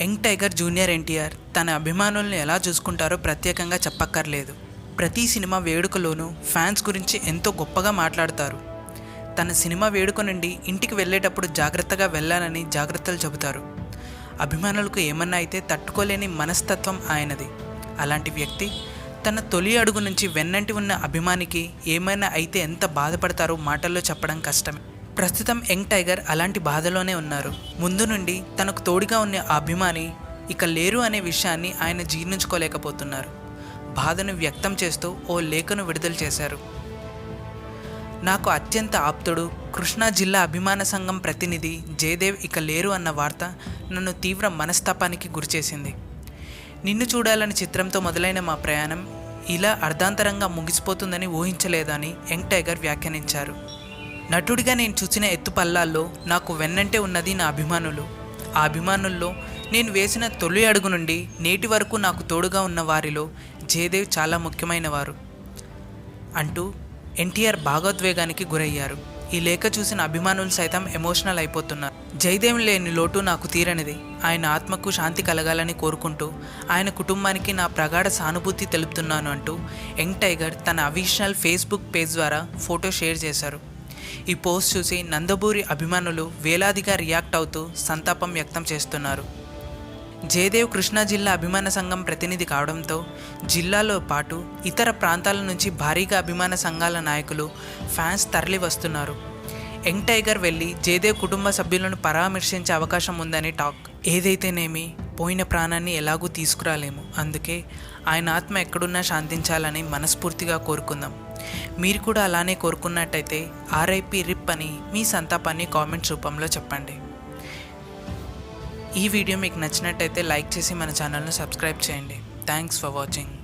Young tiger junior NTR తన అభిమానుల్ని ఎలా చూసుకుంటారో ప్రత్యేకంగా చెప్పక్కర్లేదు. ప్రతి సినిమా వేడుకలోనూ ఫ్యాన్స్ గురించి ఎంతో గొప్పగా మాట్లాడతారు. తన సినిమా వేడుక నుండి ఇంటికి వెళ్ళేటప్పుడు జాగ్రత్తగా వెళ్ళాలని జాగ్రత్తలు చెబుతారు. అభిమానులకు ఏమన్నా అయితే తట్టుకోలేని మనస్తత్వం ఆయనది. అలాంటి వ్యక్తి తన తొలి అడుగు నుంచి వెన్నంటి ఉన్న అభిమానికి ఏమైనా అయితే ఎంత బాధపడతారో మాటల్లో చెప్పడం కష్టమే. ప్రస్తుతం యంగ్ టైగర్ అలాంటి బాధలోనే ఉన్నారు. ముందు నుండి తనకు తోడుగా ఉన్న ఆ అభిమాని ఇక లేరు అనే విషయాన్ని ఆయన జీర్ణించుకోలేకపోతున్నారు. బాధను వ్యక్తం చేస్తూ ఓ లేఖను విడుదల చేశారు. నాకు అత్యంత ఆప్తుడు కృష్ణా జిల్లా అభిమాన సంఘం ప్రతినిధి జయదేవ్ ఇక లేరు అన్న వార్త నన్ను తీవ్ర మనస్తాపానికి గురిచేసింది. నిన్ను చూడాలని చిత్రంతో మొదలైన మా ప్రయాణం ఇలా అర్ధాంతరంగా ముగిసిపోతుందని ఊహించలేదని యంగ్ టైగర్ వ్యాఖ్యానించారు. నటుడిగా నేను చూసిన ఎత్తుపల్లాల్లో నాకు వెన్నంటే ఉన్నది నా అభిమానులు. ఆ అభిమానుల్లో నేను వేసిన తొలి అడుగు నుండి నేటి వరకు నాకు తోడుగా ఉన్న వారిలో జయదేవ్ చాలా ముఖ్యమైన వారు అంటూ ఎన్టీఆర్ భాగోద్వేగానికి గురయ్యారు. ఈ లేఖ చూసిన అభిమానులు సైతం ఎమోషనల్ అయిపోతున్నారు. జయదేవ్ లేని లోటు నాకు తీరనిది. ఆయన ఆత్మకు శాంతి కలగాలని కోరుకుంటూ ఆయన కుటుంబానికి నా ప్రగాఢ సానుభూతి తెలుపుతున్నాను అంటూ యంగ్ టైగర్ తన అవిషనల్ ఫేస్బుక్ పేజ్ ద్వారా ఫోటో షేర్ చేశారు. ఈ పోస్ట్ చూసి నందబూరి అభిమానులు వేలాదిగా రియాక్ట్ అవుతూ సంతాపం వ్యక్తం చేస్తున్నారు. జయదేవ్ కృష్ణా జిల్లా అభిమాన సంఘం ప్రతినిధి కావడంతో జిల్లాలో పాటు ఇతర ప్రాంతాల నుంచి భారీగా అభిమాన సంఘాల నాయకులు ఫ్యాన్స్ తరలి వస్తున్నారు యంగ్ టైగర్ వెళ్ళి జయదేవ్ కుటుంబ సభ్యులను పరామర్శించే అవకాశం ఉందని టాక్. ఏదైతేనేమి? పోయిన ప్రాణాన్ని ఎలాగూ తీసుకురాలేము. అందుకే ఆయన ఆత్మ ఎక్కడున్నా శాంతించాలని మనస్ఫూర్తిగా కోరుకుందాం. మీరు కూడా అలానే కోరుకున్నట్టయితే ఆర్ఐపి రిప్ అని మీ సంతాపాన్ని కామెంట్స్ రూపంలో చెప్పండి. ఈ వీడియో మీకు నచ్చినట్టయితే లైక్ చేసి మన ఛానల్ను సబ్స్క్రైబ్ చేయండి. Thanks for watching.